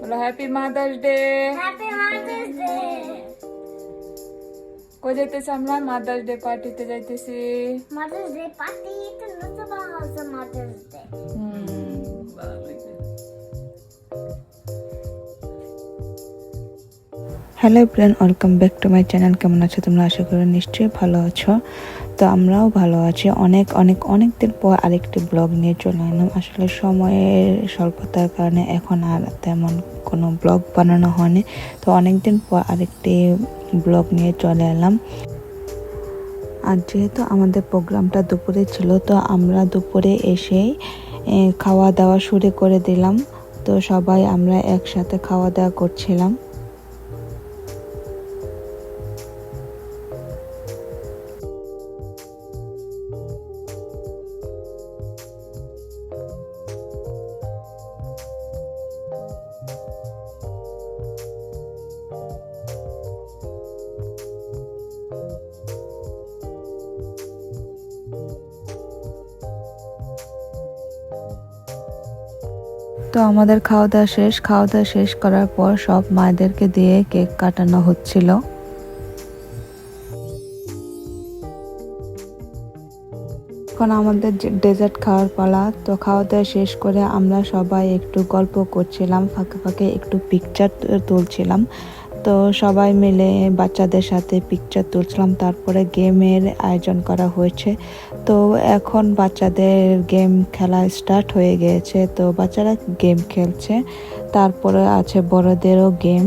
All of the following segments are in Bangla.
বলো happy mother's day happy mother's day কই যাইতেছি আমরা? মাদার্স ডে পার্টিতে যাইতেছি। মাদার্স ডে পার্টি তো নতুন হচ্ছে mother's day hello friend welcome back to my channel কেমন আছো তোমরা? আশা করি নিশ্চয়ই ভালো আছো। তো আমরাও ভালো আছি। অনেক অনেক অনেক দিন পর আরেকটি ব্লগ নিয়ে চলে এলাম। আসলে সময়ের স্বল্পতার কারণে এখন আর তেমন কোনো ব্লগ বানানো হয়নি। তো অনেক দিন পর আরেকটি ব্লগ নিয়ে চলে এলাম। আর যেহেতু আমাদের প্রোগ্রামটা দুপুরে ছিল, তো আমরা দুপুরে এসেই খাওয়া দাওয়া শুরু করে দিলাম। তো সবাই আমরা একসাথে খাওয়া দাওয়া করছিলাম। তো আমাদের খাওয়া দাওয়া শেষ। খাওয়া দাওয়া শেষ করার পর সব মায়েদেরকে দিয়ে কেক কাটানো হচ্ছিল। এখন আমাদের ডেজার্ট খাওয়ার পালা, তো খাওয়া দাওয়া শেষ করে আমরা সবাই একটু গল্প করছিলাম, ফাঁকে ফাঁকে একটু পিকচার তুলছিলাম। তো সবাই মিলে বাচ্চাদের সাথে পিকচার তুলছিলাম। তারপরে গেমের আয়োজন করা হয়েছে। তো এখন বাচ্চাদের গেম খেলা স্টার্ট হয়ে গিয়েছে। তো বাচ্চারা গেম খেলছে। তারপরে আছে বড়দেরও গেম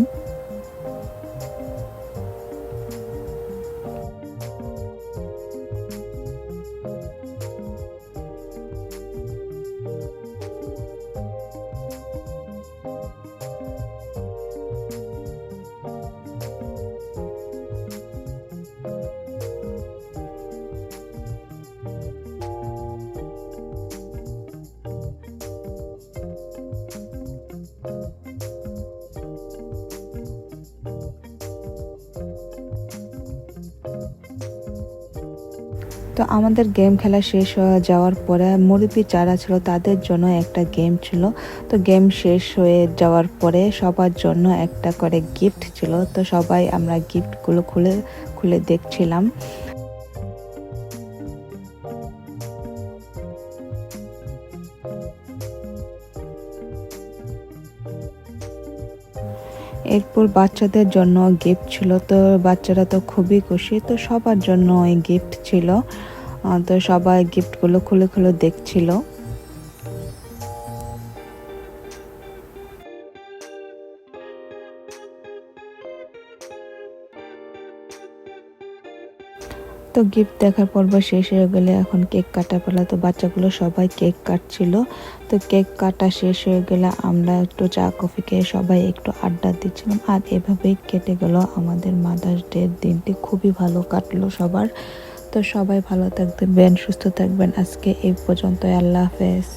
তো আমাদের গেম খেলা শেষ হয়ে যাওয়ার পরে মুরব্বী যারা ছিল তাদের জন্য একটা গেম ছিল। তো গেম শেষ হয়ে যাওয়ার পরে সবার জন্য একটা করে গিফট ছিল। তো সবাই আমরা গিফটগুলো খুলে খুলে দেখছিলাম। এরপর বাচ্চাদের জন্য গিফট ছিল। তো বাচ্চারা তো খুবই খুশি। তো সবার জন্য ওই গিফট ছিল। তো সবাই গিফটগুলো খুলে খুলে দেখছিল। তো গিফট দেখার পর্ব শেষ হয়ে গেলে এখন কেক কাটা পালা। তো বাচ্চাগুলো সবাই কেক কাটছিল। তো কেক কাটা শেষ হয়ে গেলে আমরা একটু চা কফি খেয়ে সবাই একটু আড্ডা দিচ্ছিলাম। আর এভাবেই কেটে গেল আমাদের মাদার্স ডের দিনটি। খুবই ভালো কাটলো সবার। তো সবাই ভালো থাকবেন, সুস্থ থাকবেন। আজকে এই পর্যন্ত আল্লাহ হাফেজ।